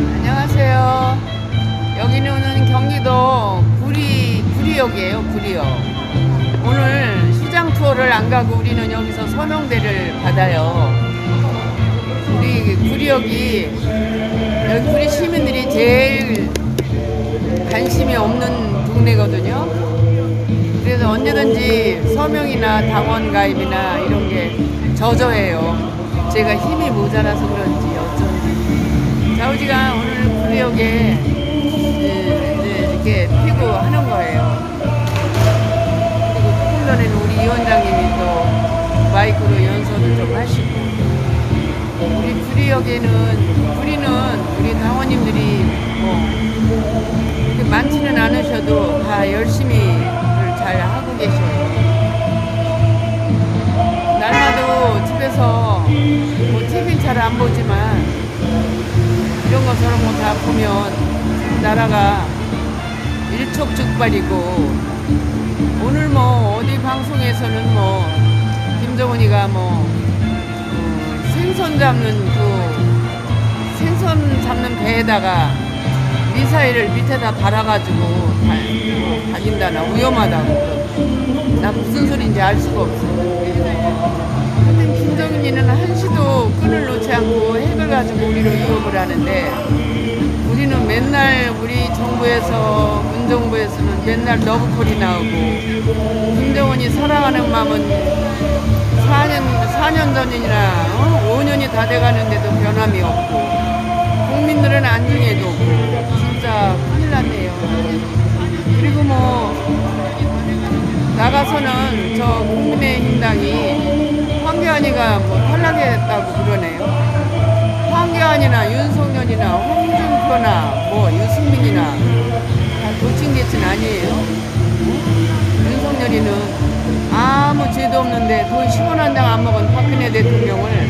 안녕하세요. 여기는 경기도 구리, 구리역이에요, 구리역. 오늘 시장 투어를 안 가고 우리는 여기서 서명대를 받아요. 우리 구리역이 여기 구리 시민들이 제일 관심이 없는 동네거든요. 그래서 언제든지 서명이나 당원 가입이나 이런 게 저저해요. 제가 힘이 모자라서 그런지 자우지가 오늘 구리역에 이제 이제 이렇게 피고 하는 거예요. 그리고 전에는 우리 위원장님이 또 마이크로 연설을 좀 하시고 우리 구리역에는 구리는 우리 당원님들이 뭐 많지는 않으셔도 다 열심히 잘 하고 계셔요. 날마다 집에서 뭐 TV 잘 안 보지만 이런 거 저런 거 다 보면 나라가 일촉즉발이고 오늘 뭐 어디 방송에서는 뭐 김정은이가 뭐 어, 생선 잡는 그 생선 잡는 배에다가 미사일을 밑에다 달아가지고 달, 뭐 달린다나 위험하다고 나 무슨 소리인지 알 수가 없어. 하여튼 김정은이는 한시도 끈을 놓지 않고 핵을 가지고 우리를 위협을 하는데 우리는 맨날 우리 정부에서 문정부에서는 맨날 러브콜이 나오고 김정은이 사랑하는 마음은 4년 4년 전이나 어? 5년이 다 돼가는데도 변함이 없고 국민들은 안중에도 없고 진짜 큰일 났네요. 그리고 뭐 나가서는 저 국민의힘당이 황교안이가 뭐 탈락했다고 그러네요. 황교안이나 윤석열이나 홍준표나 뭐 유승민이나 다 도친개친 아니에요. 윤석열이는 아무 죄도 없는데 돈 10원 한 장 안 먹은 박근혜 대통령을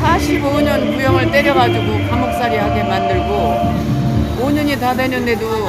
45년 구형을 때려가지고 감옥살이 하게 만들고 5년이 다 되는데도?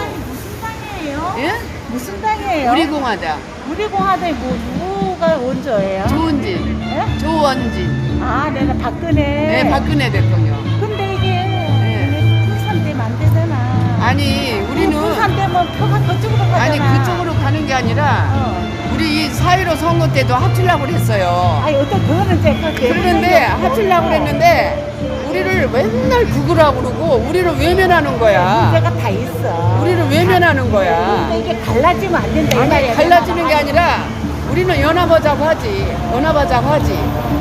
예? 무슨 당 이에요? 우리 공화당 우리 공화당이 뭐 누가 원조예요? 조은진 예? 조원진 아, 내가 박근혜. 네 박근혜 대통령 근데 이게 풀산되면 안 되잖아. 아니 우리는 풀산되면 표가 그쪽으로 가잖아. 아니 그쪽으로 가는 게 아니라 어. 우리 이 사회로 선거 때도 합치려고 그랬어요. 아니 어떤 그거는 이제 그렇게 그랬는데 합치려고 그랬는데 우리를 맨날 극우라고 그러고 우리를 외면하는 거야. 문제가 다 있어. 우리를 외면하는 거야. 근데 이게 갈라지면 안 된다 이 말이야. 갈라지는 게 아니라 우리는 연합하자고 하지. 연합하자고 하지.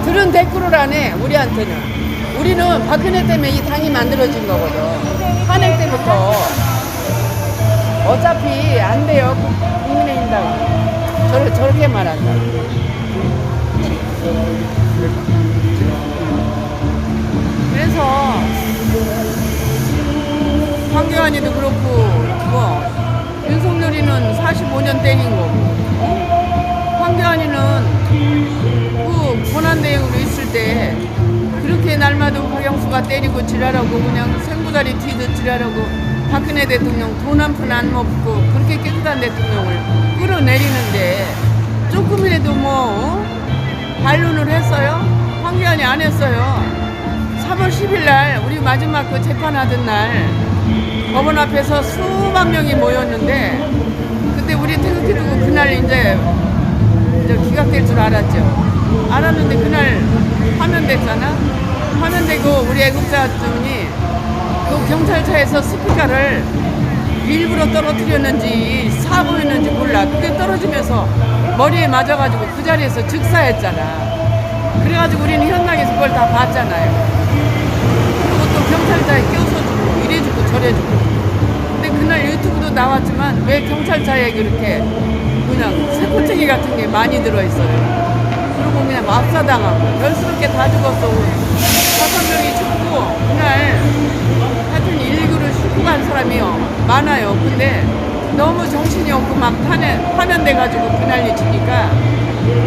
들은 댓글을 안 해 우리한테는. 우리는 박근혜 때문에 이 당이 만들어진 거거든. 한해 때부터. 어차피 안 돼요 국민의힘 당이 저렇게, 저렇게 말한다. 그래서 황교안이도 그렇고 뭐 윤석열이는 45년 때린 거고 황교안이는 그 권한대행으로 있을 때 그렇게 날마다 박영수가 때리고 지랄하고 그냥 생구다리 튀듯 지랄하고 박근혜 대통령 돈 한 푼 안 먹고 그렇게 깨끗한 대통령을 끌어내리는데 조금이라도 뭐 어? 반론을 했어요? 황교안이 안 했어요. 3월 10일 날 우리 마지막 그 재판하던 날 법원 앞에서 수만 명이 모였는데 그때 우리 태극기 두고 그날 이제 기각될 줄 알았죠. 알았는데 그날 화면됐잖아. 화면되고 우리 애국자분이 그 경찰차에서 스피커를 일부러 떨어뜨렸는지 사고였는지 몰라. 그게 떨어지면서 머리에 맞아가지고 그 자리에서 즉사했잖아. 그래가지고 우리는 현장에서 그걸 다 봤잖아요. 그것도 경찰차에 껴서주고 이래주고 저래주고. 근데 그날 유튜브도 나왔지만 왜 경찰차에 그렇게 그냥 세포증이 같은 게 많이 들어있어요. 그리고 그냥 압사당하고 별스럽게 다 죽었어. 다섯 명이 죽고 그날 일구를 싣고 간 사람이 많아요. 근데 너무 정신이 없고 막 화면, 화면돼가지고 그 난리 치니까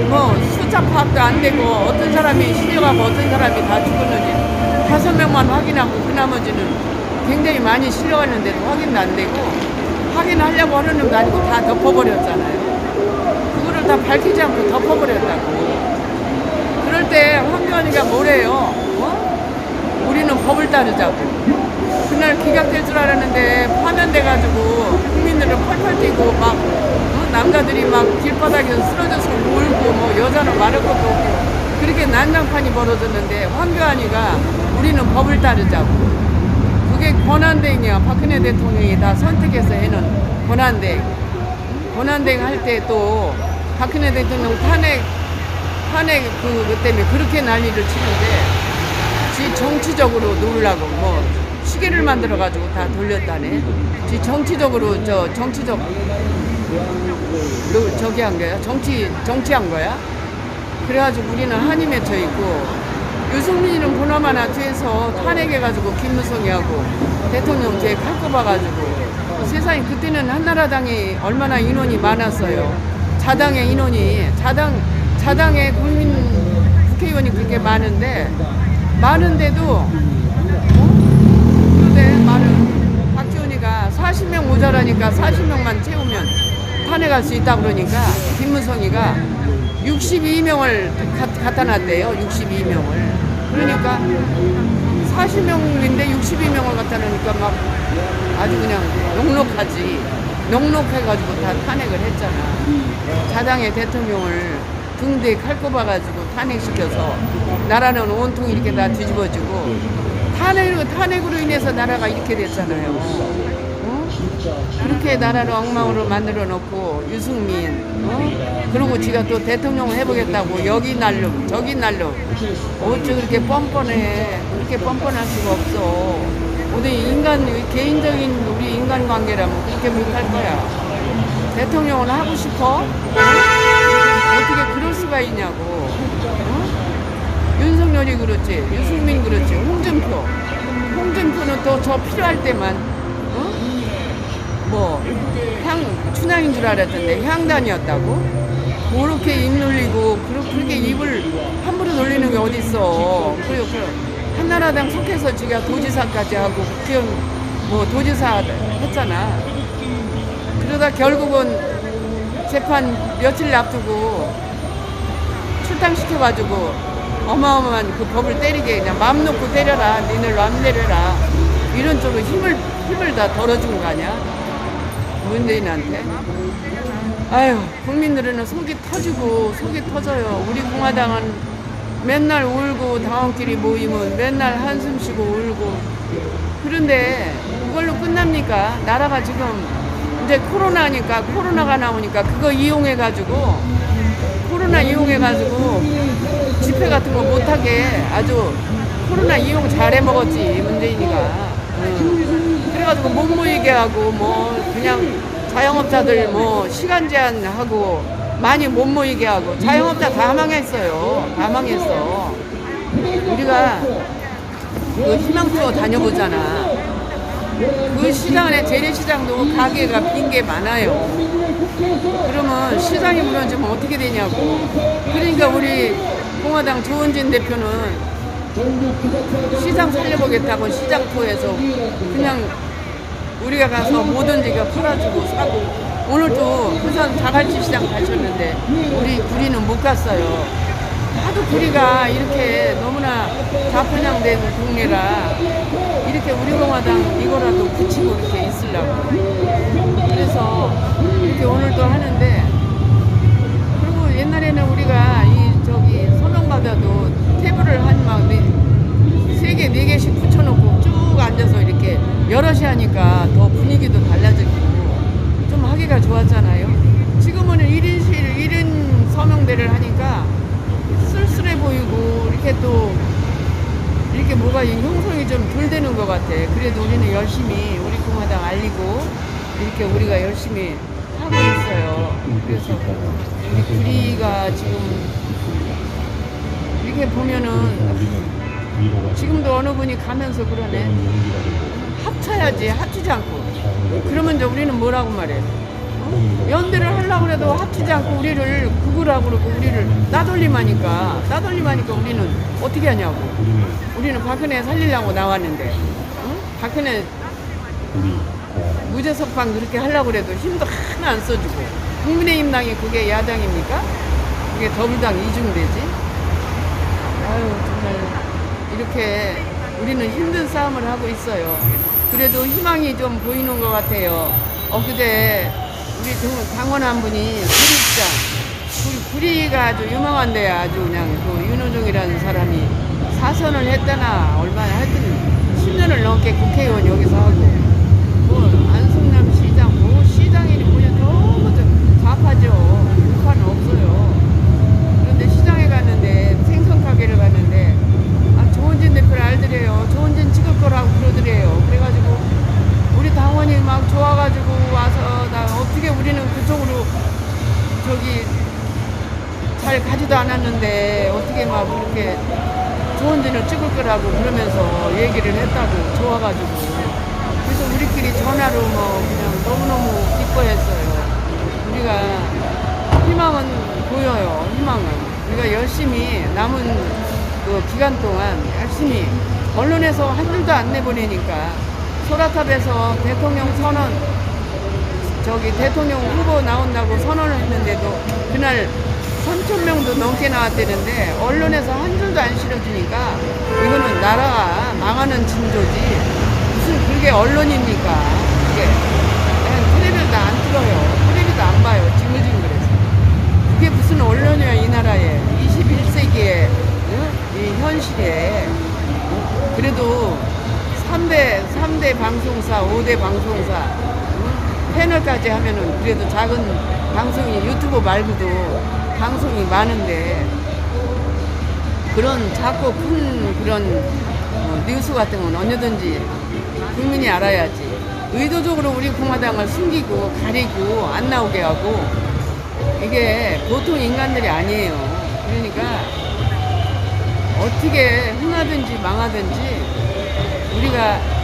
뭐 숫자 파악도 안 되고 어떤 사람이 실려가고 어떤 사람이 다 죽었는지 다섯 명만 확인하고 그 나머지는 굉장히 많이 실려갔는데도 확인도 안 되고 확인하려고 하는 놈도 아니고 다 덮어버렸잖아요. 그거를 다 밝히지 않고 덮어버렸다고. 그럴 때 황교안이가 뭐래요? 어? 우리는 법을 따르자고. 그날 기각 진격될 줄 알았는데 파면돼가지고 국민들은 펄펄 뛰고 막 어? 남자들이 막 길바닥에서 쓰러져서 울고 뭐 여자는 말할 것도 없고 그렇게 난장판이 벌어졌는데 황교안이가 우리는 법을 따르자고. 그게 권한대행이야. 박근혜 대통령이 다 선택해서 해놓은 권한대행 권한대행 할 때 또 박근혜 대통령 탄핵 탄핵 그 때문에 그렇게 난리를 치는데 지 정치적으로 놀라고 뭐 시계를 만들어 가지고 다 돌렸다네. 지 정치적으로 저 정치적 노- 저기 한 거야. 정치 정치한 거야. 그래가지고 우리는 한이 맺혀 있고 유승민이는 보나마나 뒤에서 탄핵해가지고 김무성이하고 대통령 뒤에 칼 꼽아가지고 세상에 그때는 한나라당이 얼마나 인원이 많았어요. 자당의 인원이 자당 자당의 국민 국회의원이 그렇게 많은데 많은데도 어? 그런데 말은 박지원이가 40명 모자라니까 40명만 채우면 탄핵할 수 있다 그러니까 김무성이가 62명을 갖다 놨대요. 62명을. 그러니까 40명인데 62명을 갖다 놓으니까 막 아주 그냥 녹록하지. 녹록해가지고 다 탄핵을 했잖아. 자당의 대통령을 등대에 칼 꼽 아가지고 탄핵시켜서 나라는 온통 이렇게 다 뒤집어지고 탄핵으로, 탄핵으로 인해서 나라가 이렇게 됐잖아요. 어? 그렇게 나라를 엉망으로 만들어 놓고 유승민 어? 그리고 지가 또 대통령을 해보겠다고 여기 날로 저기 날로 어째 그렇게 뻔뻔해 그렇게 뻔뻔할 수가 없어 우리 인간 개인적인 우리 인간관계라면 그렇게 못할 거야 대통령을 하고 싶어? 어떻게 그럴 수가 있냐고 어? 윤석열이 그렇지 유승민 그렇지 홍준표 홍준표는 또 저 필요할 때만 어? 뭐 향 춘향인 줄 알았던데 향단이었다고? 그렇게 입 놀리고 그렇게 입을 함부로 놀리는 게 어딨어. 그리고 그 한나라당 속해서 지가 도지사까지 하고 국회의원 뭐 도지사 했잖아. 그러다 결국은 재판 며칠 앞두고 출당시켜가지고 어마어마한 그 법을 때리게 그냥 마음 놓고 때려라. 니들 맘 내려라. 이런 쪽으로 힘을 힘을 다 덜어준 거 아니야 문재인한테? 아유 국민들은 속이 터지고 속이 터져요. 우리 공화당은 맨날 울고 당원끼리 모이면 맨날 한숨 쉬고 울고. 그런데 그걸로 끝납니까? 나라가 지금 이제 코로나니까 코로나가 나오니까 그거 이용해 가지고 코로나 이용해 가지고 집회 같은 거 못하게 아주 코로나 이용 잘해 먹었지 문재인이가. 응. 그래가지고 못 모이게 하고 뭐 그냥 자영업자들 뭐 시간 제한하고 많이 못 모이게 하고 자영업자 다 망했어요. 다 망했어. 우리가 그 희망투어 다녀보잖아. 그 시장 안에 재래시장도 가게가 빈 게 많아요. 그러면 시장이 무너지면 어떻게 되냐고. 그러니까 우리 공화당 조은진 대표는 시장 살려보겠다고 시장 투에서 그냥 우리가 가서 뭐든지 가 팔아주고 사고 오늘도 부산 자갈치 시장 가셨는데 우리 구리는 못 갔어요. 하도 구리가 이렇게 너무나 자편향된 동네라 이렇게 우리 공화당 이거라도 붙이고 이렇게 있으려고 그래서 이렇게 오늘도 하는데 그리고 옛날에는 우리가 이 저기 서명 받아도 테이블을 한막세 개, 네 개씩 붙여놓고 쭉 앉아서 이렇게 여럿이 하니까 더 분위기도 달라지고 좀 하기가 좋았잖아요. 지금은 1인실, 1인 서명대를 하니까 쓸쓸해 보이고 이렇게 또 이렇게 뭐가 이 형성이 좀 덜 되는 것 같아. 그래도 우리는 열심히 우리 공화당 알리고 이렇게 우리가 열심히 하고 있어요. 그래서 우리 구리가 지금 이렇게 보면은 지금도 어느 분이 가면서 그러네. 합쳐야지 합치지 않고. 그러면 이제 우리는 뭐라고 말해? 어? 연대를 하려고 해도 합치지 않고 우리를 구구라고 그러고 우리를 따돌림하니까 따돌림하니까 우리는 어떻게 하냐고. 우리는 박근혜 살리려고 나왔는데 응? 박근혜 무죄석방 그렇게 하려고 그래도 힘도 하나 안 써주고 국민의힘 당이 그게 야당입니까? 그게 더불당 이중되지? 아유 정말 이렇게 우리는 힘든 싸움을 하고 있어요. 그래도 희망이 좀 보이는 것 같아요. 엊그제 우리 동- 강원 한 분이 구리시장, 구리, 구리가 아주 유명한데 아주 그냥 그 윤호중이라는 사람이 사선을 했다나 얼마나 하여튼 10년을 넘게 국회의원 여기서 하고 뭐 안성남 시장 뭐 시장이니 뭐냐 너무 좀 좌파죠. 우파는 없어요. 그런데 시장에 갔는데 생선 가게를 갔는데 아 조은진 대표를 알더래요. 조은진 찍을 거라고 그러더래요. 그래가지고 우리 당원이 막 좋아가지고 와서 나 어떻게 우리는 그쪽으로 저기 잘 가지도 않았는데 어떻게 막 그렇게 조은진을 찍을 거라고 그러면서 얘기를 했다고 좋아가지고 그래서 우리끼리 전화로 뭐 그냥 너무너무 기뻐했어요. 우리가 희망은 보여요. 희망은 우리가 열심히 남은 그 기간 동안 열심히 언론에서 한 줄도 안 내보내니까 소라탑에서 대통령 선언 저기 대통령 후보 나온다고 선언을 했는데도 그날 3천 명도 넘게 나왔대는데 언론에서 한 줄도 안 실어주니까 이거는 나라가 망하는 징조지 무슨 그게 언론입니까? 그게 텔레비도 안 틀어요. 텔레비도 안 봐요. 징글징글해서. 그게 무슨 언론이야 이 나라에 21세기에 이 현실에 그래도 3대 3대 방송사, 5대 방송사 응? 패널까지 하면은 그래도 작은 방송이 유튜브 말고도 방송이 많은데 그런 작고 큰 그런 어, 뉴스 같은 건 언제든지 국민이 알아야지. 의도적으로 우리 공화당을 숨기고 가리고 안 나오게 하고 이게 보통 인간들이 아니에요. 그러니까 어떻게 흥하든지 망하든지 우리가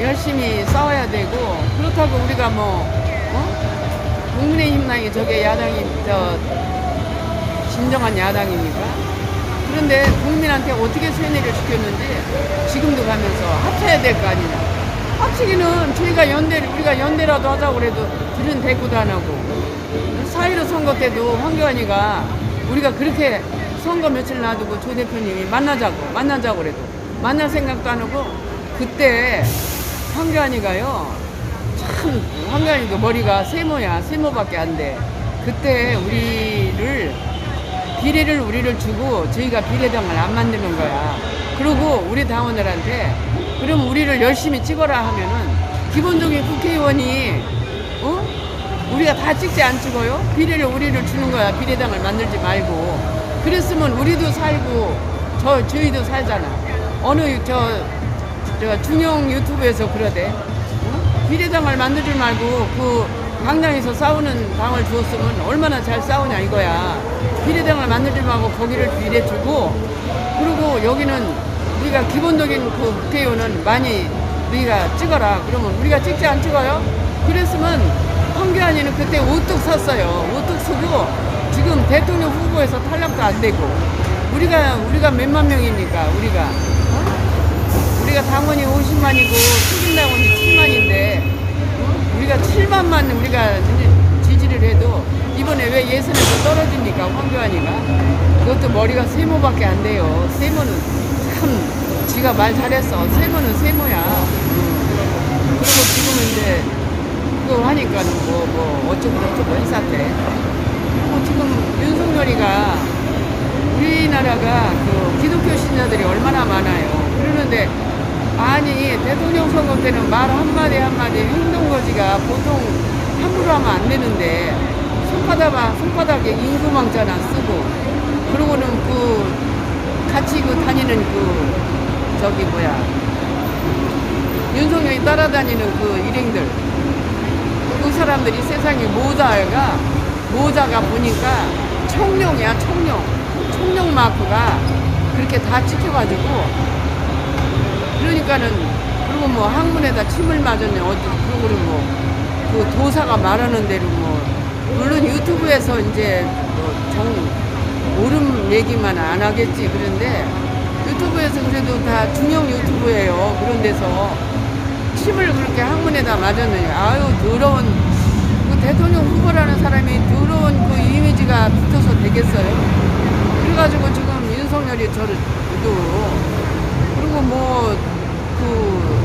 열심히 싸워야 되고 그렇다고 우리가 뭐 어? 국민의힘당이 저게 야당이 저 진정한 야당입니까? 그런데 국민한테 어떻게 세뇌를 시켰는지 지금도 가면서 합쳐야 될 거 아니냐. 합치기는 저희가 연대, 우리가 연대라도 하자고 그래도 들은 대꾸도 안 하고. 4.15 선거 때도 황교안이가 우리가 그렇게 선거 며칠 놔두고 조 대표님이 만나자고, 만나자고 그래도 만날 생각도 안 하고 그때 황교안이가요. 참, 황교안이도 머리가 세모야, 세모밖에 안 돼. 그때 우리를 비례를 우리를 주고 저희가 비례당을 안 만드는 거야. 그리고 우리 당원들한테 그럼 우리를 열심히 찍어라 하면은 기본적인 국회의원이 어? 우리가 다 찍지 안 찍어요? 비례를 우리를 주는 거야. 비례당을 만들지 말고. 그랬으면 우리도 살고 저 저희도 살잖아. 어느 저, 저 중형 유튜브에서 그러대. 어? 비례당을 만들지 말고 그 강당에서 싸우는 당을 주었으면 얼마나 잘 싸우냐 이거야. 비례당을 만들지 말고 거기를 비례 주고 그리고 여기는 우리가 기본적인 그 국회의원은 많이 우리가 찍어라. 그러면 우리가 찍지 안 찍어요? 그랬으면 황교안이는 그때 우뚝 섰어요. 우뚝 서고 지금 대통령 후보에서 탈락도 안 되고 우리가 우리가 몇만 명입니까? 우리가 어? 우리가 당원이 50만이고 수진 당원이 7만인데 우리가 7만만 우리가 지지를 해도 이번에 왜 예선에서 떨어집니까? 황교안이가? 그것도 머리가 세모밖에 안 돼요. 세모는 참 지가 말 잘했어. 세모는 세모야. 음. 그리고 지금은 이제 그거 하니까는 뭐, 뭐 어쩌고 저쩌고 회사 때 그리고 지금 윤석열이가 우리나라가 그 기독교 신자들이 얼마나 많아요. 그러는데 아니 대통령 선거 때는 말 한마디 한마디 행동거지가 보통 함부로 하면 안 되는데 손바닥 손바닥에 인구망자나 쓰고 그러고는 그 같이 그 다니는 그 저기 뭐야 윤석열이 따라다니는 그 일행들. 그 사람들이 세상에 모자가? 모자가 보니까 청룡이야 청룡. 청룡 마크가 그렇게 다 찍혀가지고 그러니까는 그리고 뭐 항문에다 침을 맞았네. 어디 그러고는 뭐그 도사가 말하는 대로 뭐 물론 유튜브에서 이제 뭐정 옳은 얘기만 안 하겠지. 그런데 유튜브에서 그래도 다 중형 유튜브예요. 그런 데서 침을 그렇게 항문에다 맞았느니 아유 더러운 그 대통령 후보라는 사람이 더러운 그 이미지가 붙어서 되겠어요? 그래가지고 지금 윤석열이 저를 또 그리고 뭐, 그,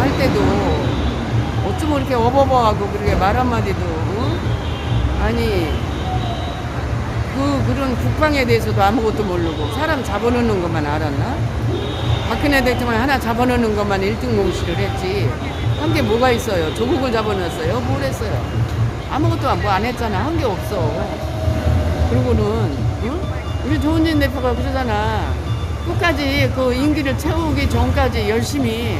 할 때도 어쩜 이렇게 어버버하고 그렇게 말 한마디도 어? 아니 그 그런 국방에 대해서도 아무것도 모르고 사람 잡아놓는 것만 알았나? 박근혜 대통령 하나 잡아놓는 것만 1등 공시를 했지 한 게 뭐가 있어요? 조국을 잡아놨어요? 뭘 했어요? 아무것도 뭐안 했잖아 한 게 없어 그리고는 응? 우리 조은진 대표가 그러잖아 끝까지 그 임기를 채우기 전까지 열심히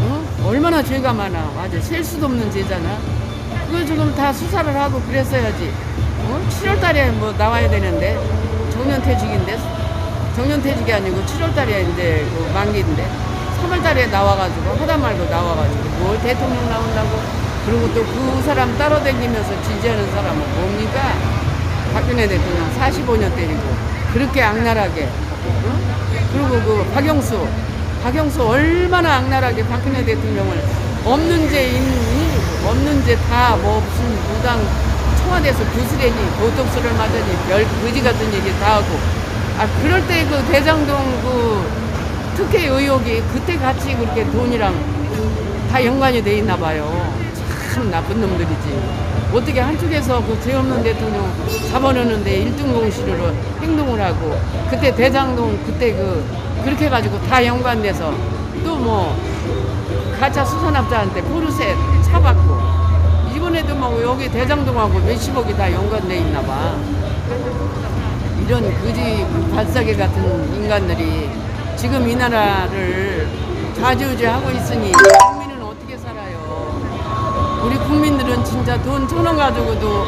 응? 얼마나 죄가 많아. 맞아 셀 수도 없는 죄잖아. 그걸 지금 다 수사를 하고 그랬어야지. 어? 7월 달에 뭐 나와야 되는데. 정년퇴직인데. 정년퇴직이 아니고 7월 달에 이제 그 만기인데. 3월 달에 나와가지고 하다 말고 나와가지고 뭘 대통령 나온다고. 그리고 또 그 사람 따라다니면서 지지하는 사람은 뭡니까? 박근혜 대통령 45년 때리고. 그렇게 악랄하게 응? 그리고 그 박영수. 박영수 얼마나 악랄하게 박근혜 대통령을 없는 죄 있니? 없는 죄 다 뭐 무슨 무당 청와대에서 구슬애니 보톡스를 맞으니 별 거지 같은 얘기 다 하고. 아 그럴 때 그 대장동 그 특혜 의혹이 그때 같이 그렇게 돈이랑 다 연관이 돼 있나 봐요. 참 나쁜 놈들이지 어떻게 한쪽에서 그 죄 없는 대통령 잡아놓는데 1등 공시로 행동을 하고 그때 대장동 그때 그 그렇게 해가지고 다 연관돼서 또 뭐 가짜 수산업자한테 포르쉐 차 받고 이번에도 뭐 여기 대장동하고 몇십억이 다 연관돼 있나 봐. 이런 거지 발사계 같은 인간들이 지금 이 나라를 좌지우지하고 있으니 국민은 어떻게 살아요 우리 국민들은 진짜 돈 천 원 가지고도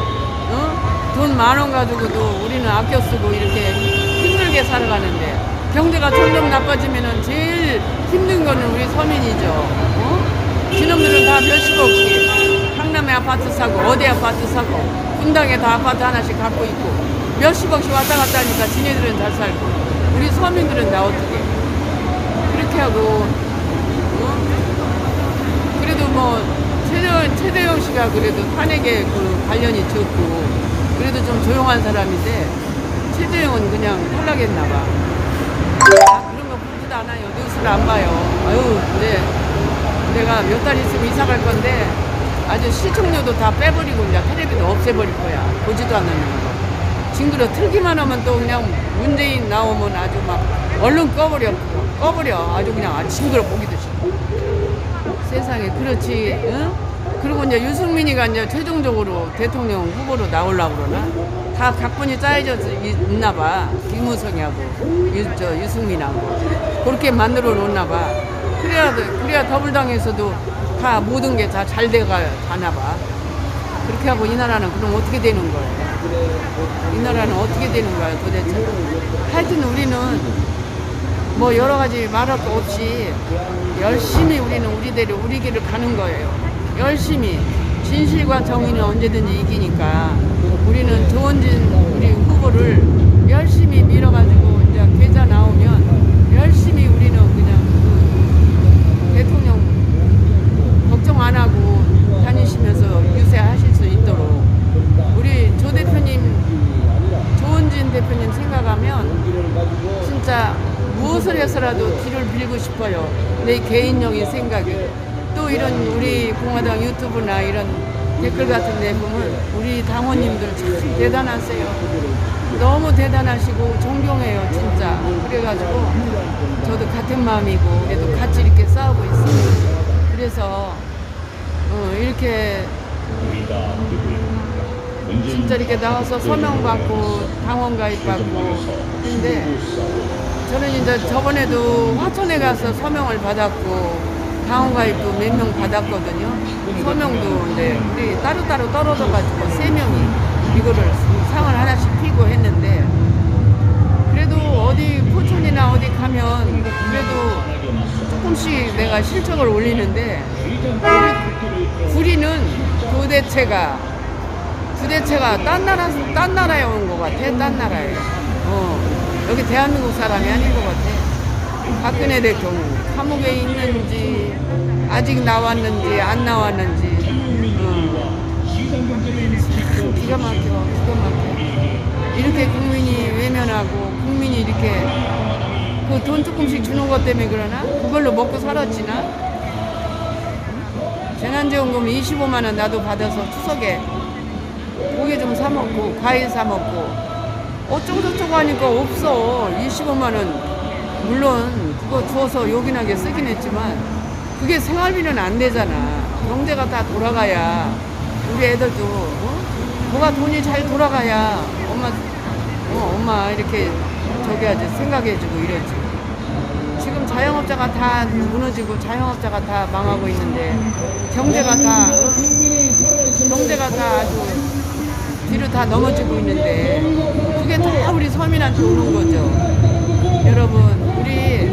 어? 돈만 원 가지고도 우리는 아껴 쓰고 이렇게 힘들게 살아가는데 경제가 점점 나빠지면은 제일 힘든 거는 우리 서민이죠. 어? 지놈들은 다 몇십억 씩 강남에 아파트 사고 어디 아파트 사고 분당에 다 아파트 하나씩 갖고 있고 몇십억씩 왔다 갔다 하니까 지네들은 잘 살고 우리 서민들은 나 어떻게 그렇게 하고 어? 그래도 뭐 최대영, 최대영 씨가 그래도 탄핵에 그 관련이 적고 그래도 좀 조용한 사람인데 최대영은 그냥 탈락했나 봐. 아, 그런 거 보지도 않아요. 뉴스를 안 봐요. 아유, 이제 내가 몇 달 있으면 이사 갈 건데 아주 시청료도 다 빼버리고 이제 텔레비도 없애버릴 거야. 보지도 거. 징그러 틀기만 하면 또 그냥 문재인 나오면 아주 막 얼른 꺼버려. 꺼버려. 아주 그냥 아주 징그러 보기도 싫고. 세상에 그렇지 응? 그리고 이제 유승민이가 이제 최종적으로 대통령 후보로 나오려고 그러나? 다 각본이 짜여져 있나 봐. 김무성하고 유, 저 유승민하고. 그렇게 만들어 놓나 봐. 그래야 그래야 더불당에서도 다 모든 게 다 잘 돼가 가나 봐. 그렇게 하고 이 나라는 그럼 어떻게 되는 거예요? 이 나라는 어떻게 되는 거야 도대체? 하여튼 우리는 뭐 여러 가지 말할 거 없이 열심히 우리는 우리대로 우리 길을 가는 거예요. 열심히 진실과 정의는 언제든지 이기니까 우리는 조원진 우리 후보를 열심히 밀어가지고 이제 계좌 나오면 열심히 우리는 그냥 그 대통령 걱정 안 하고 다니시면서 유세하실 수 있도록 우리 조 대표님 조원진 대표님 생각하면 진짜 무엇을 해서라도 뒤를 빌고 싶어요. 내 개인적인 생각이. 또 이런 우리 공화당 유튜브나 이런 댓글 같은 데 보면 우리 당원님들 참 대단하세요. 너무 대단하시고 존경해요, 진짜. 그래가지고 저도 같은 마음이고 그래도 같이 이렇게 싸우고 있어요. 그래서 어, 이렇게 진짜 이렇게 나와서 서명 받고 당원 가입 받고 근데 저는 이제 저번에도 화천에 가서 서명을 받았고 당원 가입도 몇 명 받았거든요. 서명도 이제 우리 따로따로 떨어져 가지고 세 명이 이거를 상을 하나씩 피고 했는데 그래도 어디 포천이나 어디 가면 그래도 조금씩 내가 실적을 올리는데 우리 구리는 도대체가 도대체가 딴 나라 딴 나라에 온 것 같아 딴 나라에 어 여기 대한민국 사람이 아닌 것 같아 박근혜 대통령 감옥에 있는지 아직 나왔는지 안 나왔는지 어. 참 기가 막혀 기가 막혀. 이렇게 국민이 외면하고 국민이 이렇게 그 돈 조금씩 주는 것 때문에 그러나? 그걸로 먹고 살았지나? 재난지원금 25만 원 나도 받아서 추석에 고기 좀 사 먹고 과일 사 먹고 어쩌고 저쩌고 하니까 없어. 25만 원 물론 그거 주어서 요긴하게 쓰긴 했지만 그게 생활비는 안 되잖아 경제가 다 돌아가야 우리 애들도 어? 뭐가 돈이 잘 돌아가야 엄마 어, 엄마 이렇게 저기 하지 생각해주고 이러지 지금 자영업자가 다 무너지고 자영업자가 다 망하고 있는데 경제가 다 어? 경제가 다 아주 뒤로 다 넘어지고 있는데 그게 다 우리 서민한테 오는 거죠. 여러분 우리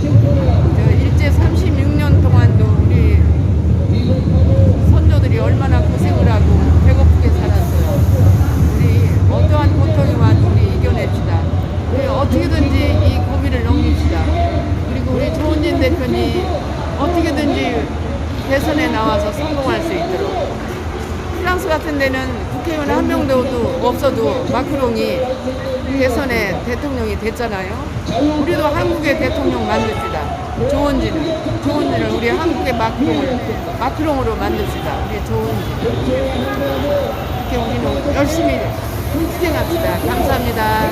저 일제 36년 동안도 우리 선조들이 얼마나 고생을 하고 배고프게 살았어요. 우리 어떠한 고통이 와도 우리 이겨냅시다. 우리 어떻게든지 이 고비를 넘깁시다. 그리고 우리 조은진 대표님 어떻게든지 대선에 나와서 성공할 수 있도록 프랑스 같은 데는 국회의원 한 명도 없어도 마크롱이 대선에 대통령이 됐잖아요. 우리도 한국의 대통령 만듭시다. 조은지는 조은지는 한국의 마크롱을 마크롱으로 만듭시다. 우리 조은지. 이렇게 우리는 열심히 희생합시다. 감사합니다.